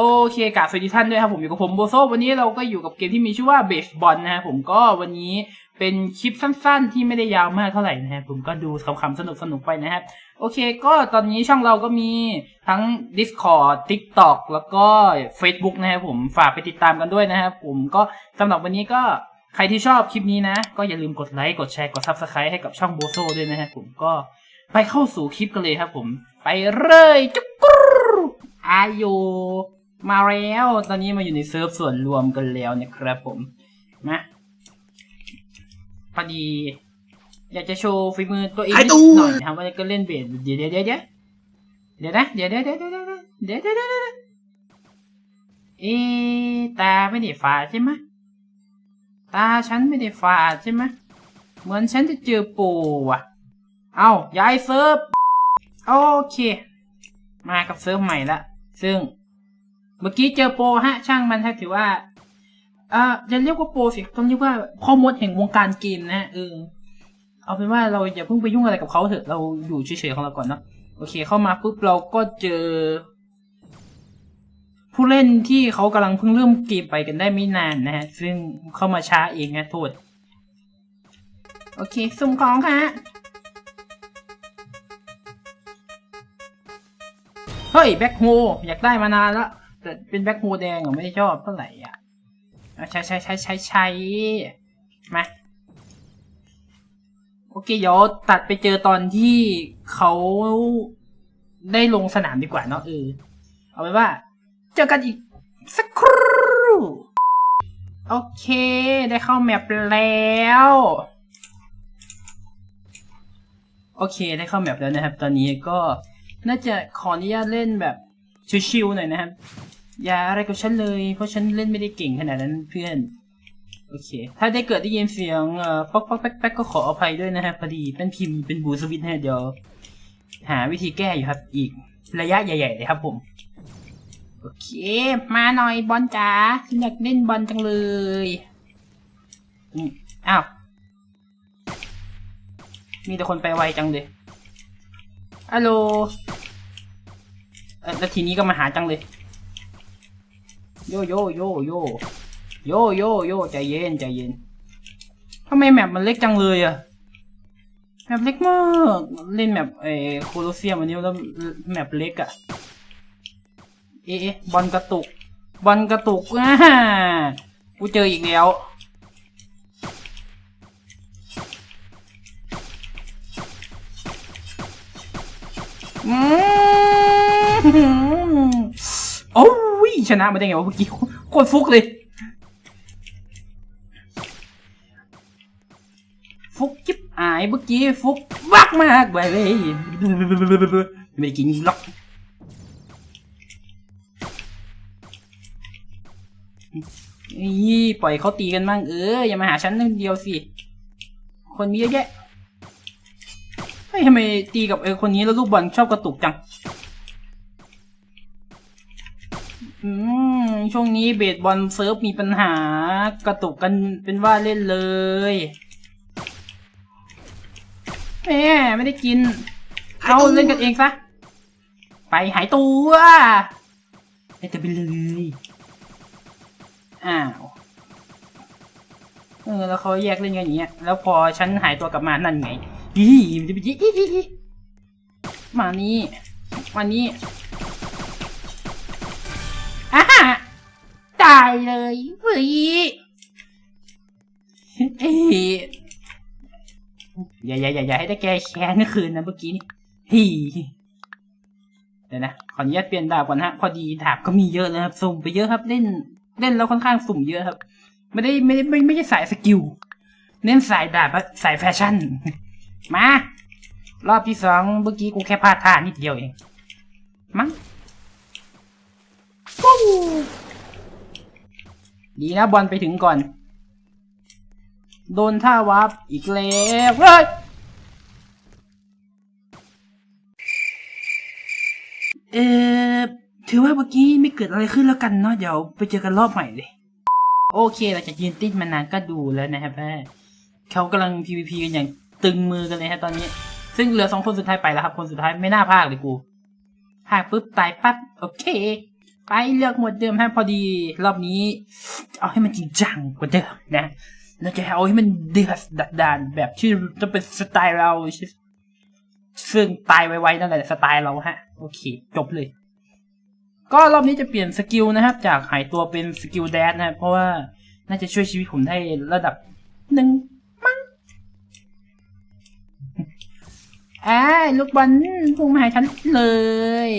โอเคกาสวัสดีท่านด้วยครับผมอยู่กับผมโบโซวันนี้เราก็อยู่กับเกมที่มีชื่อว่าเบสบอลนะครับผมก็วันนี้เป็นคลิปสั้นๆ ที่ไม่ได้ยาวมากเท่าไหร่นะครับผมก็ดูคำๆสนุกๆไปนะครับโอเคก็ตอนนี้ช่องเราก็มีทั้ง Discord TikTok แล้วก็ Facebook นะครับผมฝากไปติดตามกันด้วยนะครับผมก็สำหรับวันนี้ก็ใครที่ชอบคลิปนี้นะ ก็อย่าลืมกดไลค์กดแชร์กด Subscribe ให้กับช่องโบโซด้วยนะครับผมก็ไปเข้าสู่คลิปกันเลยครับผม ไปเลยจุ๊กกรูอายุ มาแล้ว ตอนนี้มาอยู่ในเซิร์ฟส่วนรวมกันแล้วนะครับผมนะพอดี อยากจะโชว์ฝีมือตัวเองหน่อยนะครับว่าก็เล่นเบสเดี๋ยวเดี๋ยวเดี๋ยวเดี๋ยวนะเดี๋ยวเดี๋ยวเดี๋ยวเดี๋ยวเดี๋ยวเดี๋ยวเอตาไม่ได้ฝาใช่ไหมตาฉันไม่ได้ฝาใช่ไหมเหมือนฉันจะเจอปูว่ะ เอาย้ายเซิร์ฟโอเค มากับเซิร์ฟใหม่ละซึ่ง เมื่อกี้เจอโปรฮะช่างมันฮะถือว่าอ่าจะเรียกว่าโปรสิต้องเรียกว่าพ่อมดแห่งวงการเกมนะเออเอาเป็นว่าเราอย่าเพิ่งไปยุ่งอะไรกับเขาเถอะเราอยู่เฉยๆของเราก่อนเนาะโอเคเข้ามาปุ๊บเราก็เจอ ผู้เล่นที่เขากำลังเพิ่งเริ่มเกมไปกันได้ไม่นานนะฮะซึ่งเข้ามาช้าเองนะโทษโอเคสุ่มของค่ะเฮ้ยแบ็คโฮอยากได้มานานแล้ว แต่เป็นแบ็คโฮแดงอะไม่ชอบเท่าไหร่อะอะใช้ใช้ใช้ใช้ใช้มาโอเคเดี๋ยวตัดไปเจอตอนที่เขาได้ลงสนามดีกว่าเนาะเออเอาไว้ว่า เจอกันอีกสักครู่โอเค ได้เข้าแมปแล้ว โอเคได้เข้าแมปแล้วนะครับ ตอนนี้ก็น่าจะขออนุญาตเล่นแบบชิวๆหน่อยนะครับ อย่าอะไรกับฉันเลย เพราะฉันเล่นไม่ได้เก่งขนาดนั้นเพื่อน โอเค ถ้าได้เกิดได้ยินเสียงเอ่อป๊อกป๊อกแป๊กแป๊กก็ขออภัยด้วยนะครับพอดีเป็นพิมพ์เป็นบูสวิตนะเดี๋ยวหาวิธีแก้อยู่ครับอีกระยะใหญ่ๆเลยครับผมโอเค มาหน่อยบอลจ๋าฉันอยากเล่นบอลจังเลยอืมอ้าว มีแต่คนไปไวจังเลยฮัลโหลแล้วทีนี้ก็มาหาจังเลย โยโยโยโยโยโยโยใจเย็นใจเย็นทำไมแมปมันเล็กจังเลยอะแมปเล็กมากเล่นแมปไอ้โคลอเซียมอันนี้แล้วแมปเล็กอะเอ๊ะเอ๊ะบอลกระตุก บอลกระตุกอ่ากูเจออีกแล้วอืม ชนะมาได้ไงวะเมื่อกี้โคตรฟุกเลยฟุกจิ๊บอายเมื่อกี้ฟุกวักมากไปเลยไม่ได้กินล็อกนี่ปล่อยเขาตีกันบ้างเอออย่ามาหาฉันคนเดียวสิคนมีเยอะแยะเฮ้ยทำไมตีกับเออคนนี้แล้วลูกบอลชอบกระตุกจัง ช่วงนี้เบสบอลเซิร์ฟมีปัญหากระตุกกันเป็นว่าเล่นเลยแม่ไม่ได้กิน เอาเล่นกันเองซะ ไปหายตัวไปจะไปเลย อ้าว เออ แล้วเขาแยกเล่นกันอย่างเงี้ย แล้วพอฉันหายตัวกลับมานั่นไงอีมันจะไปยิอีอีอีมานี่มานี่ เลยเฮ้ยเอ้ยอย่าอย่าอย่าอย่าให้ได้แก้แค้นคืนนะเมื่อกี้นี่ฮีเดี๋ยวนะ ขออนุญาตเปลี่ยนดาบก่อนฮะ พอดีดาบก็มีเยอะเลยครับ สุ่มไปเยอะครับ เล่น เล่นแล้วค่อนข้างสุ่มเยอะครับ ไม่ได้ไม่ได้ไม่ไม่ใช่สายสกิล เน้นสายดาบสายแฟชั่น มา รอบที่สองเมื่อกี้กูแค่พลาดท่านิดเดียวเอง มั้งฟู้ ดีนะบอลไปถึงก่อน โดนท่าวับอีกแล้วเฮ้ยเออถือว่าเมื่อกี้ไม่เกิดอะไรขึ้นแล้วกันเนาะเดี๋ยวไปเจอกันรอบใหม่เลย โอเคเราจะยืนติดมานานก็ดูแล้วนะครับแม่เขากำลัง PVP กันอย่างตึงมือกันเลยฮะตอนนี้ ซึ่งเหลือสองคนสุดท้ายไปแล้วครับ คนสุดท้ายไม่น่าพลาดเลยกูพลาดปุ๊บตายปั๊บโอเค ไปเลือกหมวดเดิมฮะพอดี รอบนี้ เอาให้มันจริงจังกว่าเดิมนะเราจะเอาให้มันเดือดดัดดานแบบที่จะเป็นสไตล์เรา ซึ่งตายไวๆนั่นแหละสไตล์เราฮะ โอเค จบเลย ก็รอบนี้จะเปลี่ยนสกิลนะครับ จากหายตัวเป็นสกิลแดนนะเพราะว่าน่าจะช่วยชีวิตผมได้ระดับหนึ่งมั้งอ่าลูกบอลพุ่งมาหาฉันเลย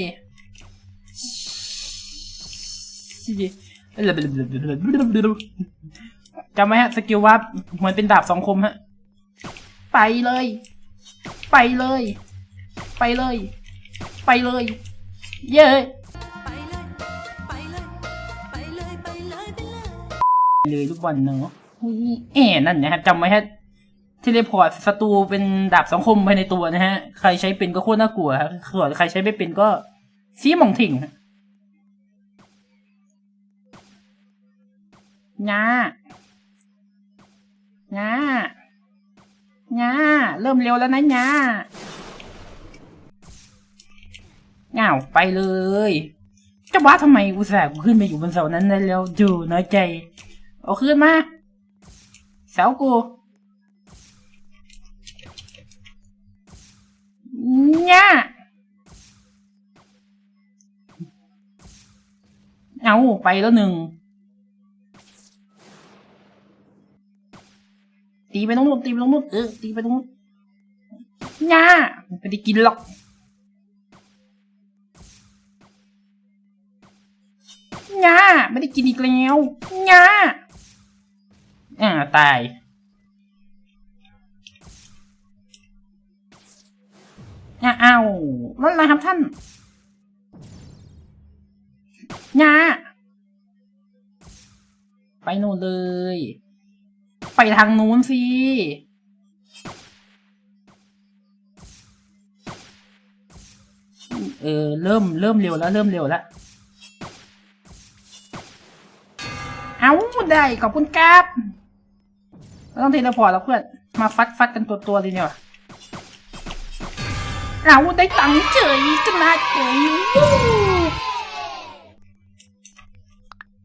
จำไว้ฮะสกิลวับเหมือนเป็นดาบสองคมฮะ ไปเลย ไปเลย ไปเลย ไปเลย เย้ไปเลยไปเลยไปเลยไปเลยลูกบอลเนาะเอ๋นั่นนะครับจำไว้ฮะเทเลพอร์ตศัตรูเป็นดาบสองคมภายในตัวนะฮะ ใครใช้เป็นก็โคตรน่ากลัวครับส่วนใครใช้ไม่เป็นก็ซีมองถิ่ง งางางาเริ่มเร็วแล้วนะงาเงาไปเลยจะว่าทำไมอุตส่าห์กูขึ้นไปอยู่บนเสานั้นได้แล้วดูน้อยใจ เอาขึ้นมา เสากูเนี่ยเอาไปแล้วหนึ่ง ตีไปตรงนู้นตีไปตรงนู้นเออตีไปตรงนู้นเนี่ยไม่ได้กินหรอกงาไม่ได้กินอีกแล้วงาอ่าตายงาเอานั่นอะไรครับท่านงาไปโน่นเลย ไปทางนู้นสิ เออ เริ่มเริ่มเร็วแล้ว เริ่มเร็วแล้ว เอาได้ขอบคุณครับต้องเทเลพอร์ตแล้วเพื่อน มาฟัดฟัดกันตัวตัวๆเลยเนี่ยว่ะเอาได้ตังค์เฉยก็น่าเฉย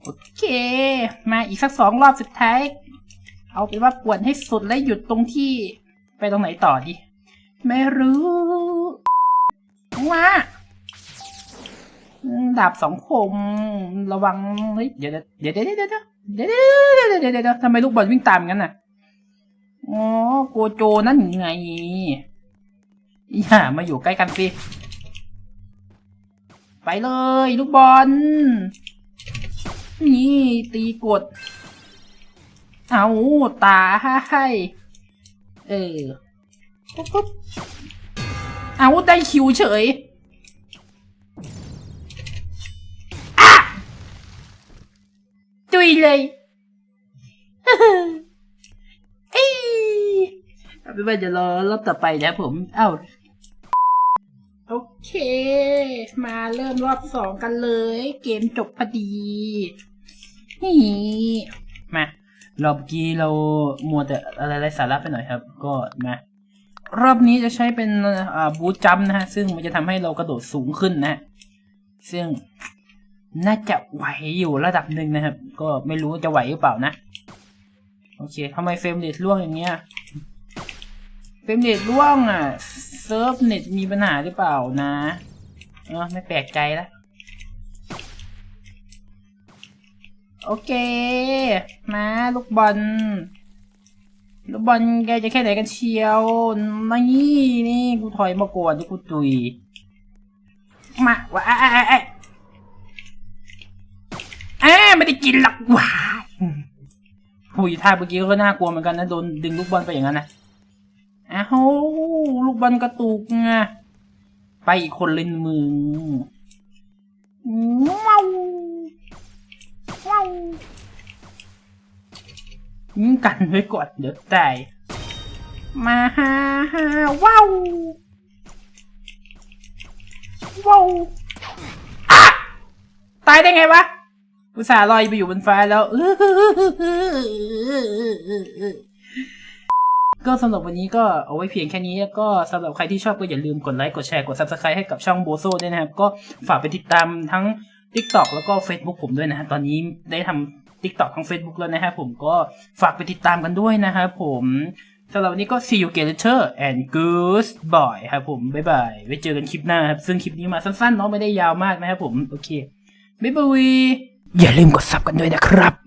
โอเค มาอีกสักสองรอบสุดท้าย เอาเป็นว่าปวดให้สุดและหยุดตรงที่ไปตรงไหนต่อดี ไม่รู้ว่าอืมดาบสองคมระวังเฮ้ยเดี๋ยวเดี๋ยวเดี๋ยวเดี๋ยวเดี๋ยวเดี๋ยวเดี๋ยวเดี๋ยวเดี๋ยวเดี๋ยวทำไมลูกบอลวิ่งตามกันน่ะอ๋อโกโจนั่นไงอย่ามาอยู่ใกล้กันสิไปเลย ลูกบอล นี่ตีกด เอาตาให้เออปุ๊บปุ๊บเอาได้คิวเฉยอะจุยเลยเอ้ยเอาเป็นว่าเดี๋ยวรอรอบต่อไปนะผม เอ้าโอเค มาเริ่มรอบสองกันเลย เกมจบพอดี นี่ มา รอบกี้เรามัวแต่อะไรไรสาระไปหน่อยครับ ก็มารอบนี้จะใช้เป็นอ่าบูทจัมป์นะฮะ ซึ่งมันจะทำให้เรากระโดดสูงขึ้นนะ ซึ่งน่าจะไหวอยู่ระดับหนึ่งนะครับ ก็ไม่รู้จะไหวหรือเปล่านะ โอเคทำไมเฟรมเรทร่วงอย่างเงี้ย เฟรมเรทร่วงอะ เซิร์ฟเน็ตมีปัญหาหรือเปล่านะ เออไม่แปลกใจล้ว โอเค มาลูกบอล ลูกบอลแกจะแค่ไหนกันเชียวนี่นี่กูถอยมาก่อนที่กูตุย มาว่าไอ้ไอ้ไอ้อ่าไม่ได้กินหรอกว้าหุยท่าเมื่อกี้ก็น่ากลัวเหมือนกันนะโดนดึงลูกบอลไปอย่างนั้นนะอ้าวลูกบอลกระตุกไงไปอีกคนเล่นมือว้าวว้าว ยิงกันไว้ก่อนเดี๋ยวตายมาฮาฮาว้าวว้าวตายได้ไงวะอุตส่าห์ลอยไปอยู่บนฟ้าแล้วก็สำหรับวันนี้ก็เอาไว้เพียงแค่นี้แล้วก็สำหรับใครที่ชอบก็อย่าลืมกดไลค์กดแชร์กด subscribe ให้กับช่องโบโซด้วยนะครับ ก็ฝากไปติดตามทั้ง TikTok แล้วก็ Facebook ผมด้วยนะฮะตอนนี้ได้ทำ TikTok ทั้ง Facebook แล้วนะครับผมก็ฝากไปติดตามกันด้วยนะครับผมสำหรับวันนี้ก็ see you later and goodbye ครับผม บ๊ายบาย ไว้เจอกันคลิปหน้าครับ ซึ่งคลิปนี้มาสั้นๆเนาะไม่ได้ยาวมากนะครับผม โอเค บ๊ายบาย อย่าลืมกดซับกันด้วยนะครับ